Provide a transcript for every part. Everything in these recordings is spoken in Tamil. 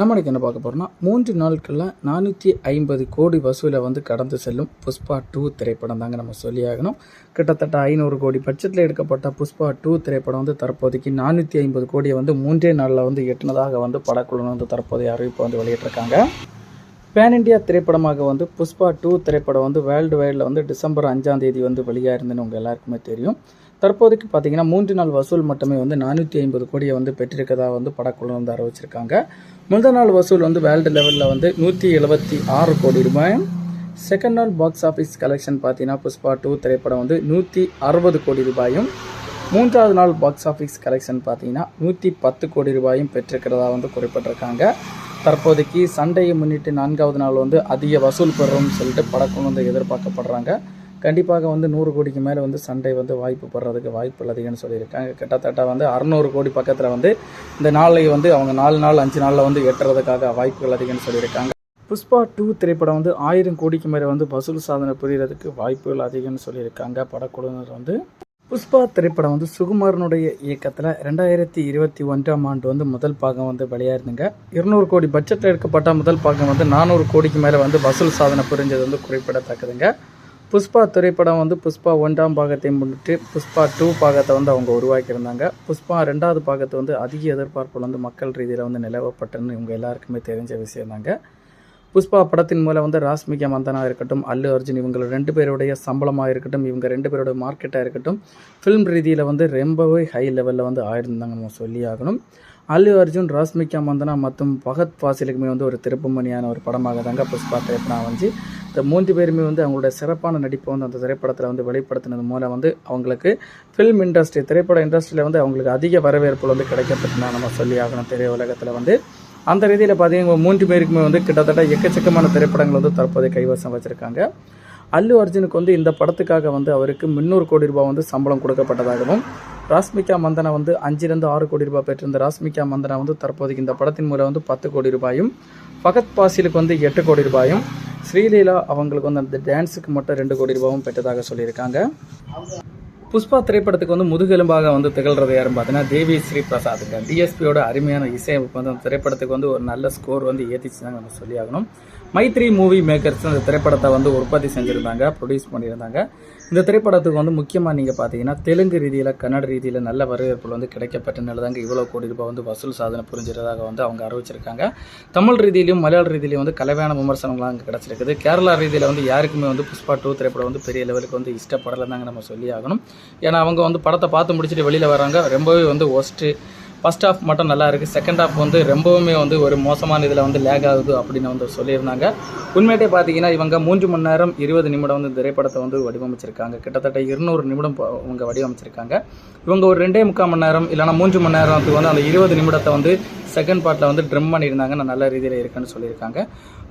நம்ம என்ன பார்க்க போகிறோம்னா மூன்று நாட்களில் நானூற்றி ஐம்பது கோடி வசூலை வந்து கடந்து செல்லும் புஷ்பா டூ திரைப்படம் தாங்க நம்ம சொல்லியாகணும் கிட்டத்தட்ட ஐநூறு கோடி பட்ஜெட்டில் எடுக்கப்பட்ட புஷ்பா டூ திரைப்படம் வந்து தற்போதைக்கு நானூற்றி ஐம்பது கோடியை வந்து மூன்றே நாளில் வந்து எட்டுனதாக வந்து படக்குழு வந்து தற்போதைய அறிவிப்பு வந்து வெளியிட்டிருக்காங்க. பேன் இண்டியா திரைப்படமாக வந்து புஷ்பா டூ திரைப்படம் வந்து வேர்ல்டு வைடில் வந்து டிசம்பர் அஞ்சாம் தேதி வந்து வெளியாக இருந்துன்னு உங்கள் எல்லாருக்குமே தெரியும். தற்போதைக்கு பார்த்தீங்கன்னா மூன்று நாள் வசூல் மட்டுமே வந்து நானூற்றி ஐம்பது கோடியை வந்து பெற்றிருக்கதா வந்து படக்குழு வந்து அறிவிச்சிருக்காங்க. முதல் நாள் வசூல் வந்து வேர்ல்டு லெவலில் வந்து நூற்றி எழுபத்தி ஆறு கோடி ரூபாயும் செகண்ட் நாள் பாக்ஸ் ஆஃபீஸ் கலெக்ஷன் பார்த்தீங்கன்னா புஷ்பா டூ திரைப்படம் வந்து நூற்றி அறுபது கோடி ரூபாயும் மூன்றாவது நாள் பாக்ஸ் ஆஃபீஸ் கலெக்ஷன் பார்த்தீங்கன்னா நூற்றி பத்து கோடி ரூபாயும் பெற்றிருக்கிறதா வந்து குறிப்பிட்டிருக்காங்க. தற்போதைக்கு சண்டையை முன்னிட்டு நான்காவது நாள் வந்து அதிக வசூல் பெறும்னு சொல்லிட்டு படக்குழு வந்து எதிர்பார்க்கப்படுறாங்க. கண்டிப்பாக வந்து நூறு கோடிக்கு மேலே வந்து சண்டை வந்து வாய்ப்பு படுறதுக்கு வாய்ப்பு அதிகம்னு சொல்லியிருக்காங்க. கிட்டத்தட்ட வந்து அறநூறு கோடி பக்கத்தில் வந்து இந்த நாளை வந்து அவங்க நாலு நாள் அஞ்சு நாளில் வந்து எட்டுறதுக்காக வாய்ப்புகள் அதிகம்னு சொல்லியிருக்காங்க. புஷ்பா டூ திரைப்படம் வந்து ஆயிரம் கோடிக்கு மேலே வந்து வசூல் சாதனை புரியறதுக்கு வாய்ப்புகள் அதிகம்னு சொல்லியிருக்காங்க. படக்குழுவினர் வந்து புஷ்பா திரைப்படம் வந்து சுகுமாரனுடைய இயக்கத்தில் ரெண்டாயிரத்தி இருபத்தி ஒன்றாம் ஆண்டு வந்து முதல் பாகம் வந்து வெளியாயிருந்துங்க. இருநூறு கோடி பட்ஜெட்டில் எடுக்கப்பட்ட முதல் பாகம் வந்து நானூறு கோடிக்கு மேலே வந்து வசூல் சாதனை புரிஞ்சது வந்து குறிப்பிடத்தக்கதுங்க. புஷ்பா திரைப்படம் வந்து புஷ்பா ஒன்றாம் பாகத்தை முன்னிட்டு புஷ்பா டூ பாகத்தை வந்து அவங்க உருவாக்கியிருந்தாங்க. புஷ்பா ரெண்டாவது பாகத்தை வந்து அதிக எதிர்பார்ப்புகள் வந்து மக்கள் ரீதியில் வந்து நிலவப்பட்டன்னு இவங்க எல்லாருக்குமே தெரிஞ்ச விஷயம் தாங்க. புஷ்பா படத்தின் மூலம் வந்து ராஸ்மிகா மந்தனா இருக்கட்டும் அல்லு அர்ஜுன் இவங்க ரெண்டு பேருடைய சம்பளமாக இருக்கட்டும் இவங்க ரெண்டு பேருடைய மார்க்கெட்டாக இருக்கட்டும் ஃபிலிம் ரீதியில் வந்து ரொம்பவே ஹை லெவலில் வந்து ஆயிருந்தாங்க நம்ம சொல்லி ஆகணும். அல்லு அர்ஜுன் ராஸ்மிகா மந்தனா மற்றும் பகத் ஃபாசிலுக்குமே வந்து ஒரு திருப்புமணியான ஒரு படமாக தாங்க புஷ்பா திரைப்படம் வந்து இந்த மூன்று பேருமே வந்து அவங்களோட சிறப்பான நடிப்பை வந்து அந்த திரைப்படத்தில் வந்து வெளிப்படுத்தினது மூலம் வந்து அவங்களுக்கு ஃபிலிம் இண்டஸ்ட்ரி திரைப்பட இண்டஸ்ட்ரியில் வந்து அவங்களுக்கு அதிக வரவேற்பு வந்து கிடைக்கப்பட்டுனா நம்ம சொல்லி ஆகணும் திரையுலகத்தில் வந்து. அந்த ரீதியில் பார்த்தீங்கன்னா மூன்று பேருக்குமே வந்து கிட்டத்தட்ட எக்கச்சக்கமான திரைப்படங்கள் வந்து தற்போதைய கைவசம் வச்சுருக்காங்க. அல்லு அர்ஜுனுக்கு வந்து இந்த படத்துக்காக வந்து அவருக்கு முந்நூறு கோடி ரூபாய் வந்து சம்பளம் கொடுக்கப்பட்டதாகவும் ராஸ்மிகா மந்தனா வந்து அஞ்சிலிருந்து ஆறு கோடி ரூபாய் பெற்றிருந்த ராஸ்மிகா மந்தனா வந்து தற்போதைக்கு இந்த படத்தின் மூலம் வந்து பத்து கோடி ரூபாயும் ஃபகத் பாசிலுக்கு வந்து எட்டு கோடி ரூபாயும் ஸ்ரீலீலா அவங்களுக்கு வந்து அந்த டான்ஸுக்கு மட்டும் ரெண்டு கோடி ரூபாயும் பெற்றதாக சொல்லியிருக்காங்க. புஷ்பா திரைப்படத்துக்கு வந்து முதுகெலும்பாக வந்து திகழ்றது யாரும் பார்த்தீங்கன்னா தேவி ஸ்ரீ பிரசாதுங்க டிஎஸ்பியோட அருமையான இசையமைப்பு வந்து அந்த திரைப்படத்துக்கு வந்து ஒரு நல்ல ஸ்கோர் வந்து ஏற்றிச்சு தாங்க நம்ம சொல்லியாகணும். மைத்ரி மூவி மேக்கர்ஸ் அந்த திரைப்படத்தை வந்து உற்பத்தி செஞ்சுருந்தாங்க ப்ரொடியூஸ் பண்ணியிருந்தாங்க. இந்த திரைப்படத்துக்கு வந்து முக்கியமாக நீங்கள் பார்த்தீங்கன்னா தெலுங்கு ரீதியில் கன்னட ரீதியில் நல்ல வரவேற்பு வந்து கிடைக்கப்பட்டனால தாங்க இவ்வளோ கோடி ரூபாய் வந்து வசூல் சாதனை புரிஞ்சுறதாக வந்து அவங்க அறிவிச்சிருக்காங்க. தமிழ் ரீதியிலையும் மலையாள ரீதியிலையும் வந்து கலவையான விமர்சனங்கள்லாம் அங்கே கிடச்சிருக்குது. கேரளா ரீதியில் வந்து யாருக்குமே வந்து புஷ்பா டூ திரைப்படம் வந்து பெரிய லெவலுக்கு வந்து இஷ்டப்படலை தாங்க நம்ம சொல்லி ஆகணும். ஏன்னா அவங்க வந்து படத்தை பார்த்து முடிச்சுட்டு வெளியில் வராங்க ரொம்பவே வந்து ஒஸ்ட்டு ஃபஸ்ட் ஹாஃப் மட்டும் நல்லா இருக்குது செகண்ட் ஹாஃப் வந்து ரொம்பவுமே வந்து ஒரு மோசமான இதில் வந்து லேக் ஆகுது அப்படின்னு வந்து சொல்லியிருந்தாங்க. உண்மையிட்டே பார்த்தீங்கன்னா இவங்க மூன்று மணி நேரம் இருபது நிமிடம் வந்து திரைப்படத்தை வந்து வடிவமைச்சிருக்காங்க. கிட்டத்தட்ட இருநூறு நிமிடம் இவங்க வடிவமைச்சிருக்காங்க. இவங்க ஒரு ரெண்டே முக்கால் மணி நேரம் இல்லைனா மூன்று மணி நேரத்துக்கு வந்து அந்த இருபது நிமிடத்தை வந்து செகண்ட் பார்ட்டில் வந்து ட்ரிம் பண்ணியிருந்தாங்க. நான் நல்ல ரீதியில் இருக்குன்னு சொல்லியிருக்காங்க.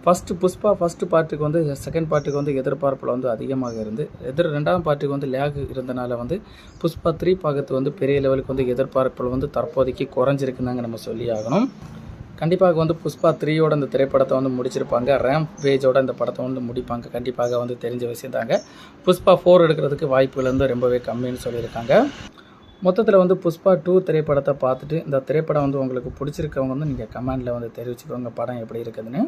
ஃபஸ்ட்டு புஷ்பா ஃபஸ்ட்டு பார்ட்டுக்கு வந்து செகண்ட் பார்ட்டுக்கு வந்து எதிர்பார்ப்பில் வந்து அதிகமாக இருந்து எதிர் ரெண்டாம் பார்ட்டுக்கு வந்து லேக் இருந்தனால வந்து புஷ்பா த்ரீ பார்க்கறது வந்து பெரிய லெவலுக்கு வந்து எதிர்பார்ப்பில் வந்து தற்போதைக்கு குறைஞ்சிருக்குந்தாங்க நம்ம சொல்லி ஆகணும். கண்டிப்பாக வந்து புஷ்பா த்ரீயோட இந்த திரைப்படத்தை வந்து முடிச்சிருப்பாங்க. ரேம் பேஜோட இந்த படத்தை வந்து முடிப்பாங்க. கண்டிப்பாக வந்து தெரிஞ்ச விஷயம் தாங்க புஷ்பா ஃபோர் எடுக்கிறதுக்கு வாய்ப்புகள் வந்து ரொம்பவே கம்மின்னு சொல்லியிருக்காங்க. மொத்தத்தில் வந்து புஷ்பா டூ திரைப்படத்தை பார்த்துட்டு இந்த திரைப்படம் வந்து உங்களுக்கு பிடிச்சிருக்கவங்க வந்து நீங்கள் கமெண்டில் வந்து தெரிவிச்சுக்கோங்க படம் எப்படி இருக்குதுன்னு.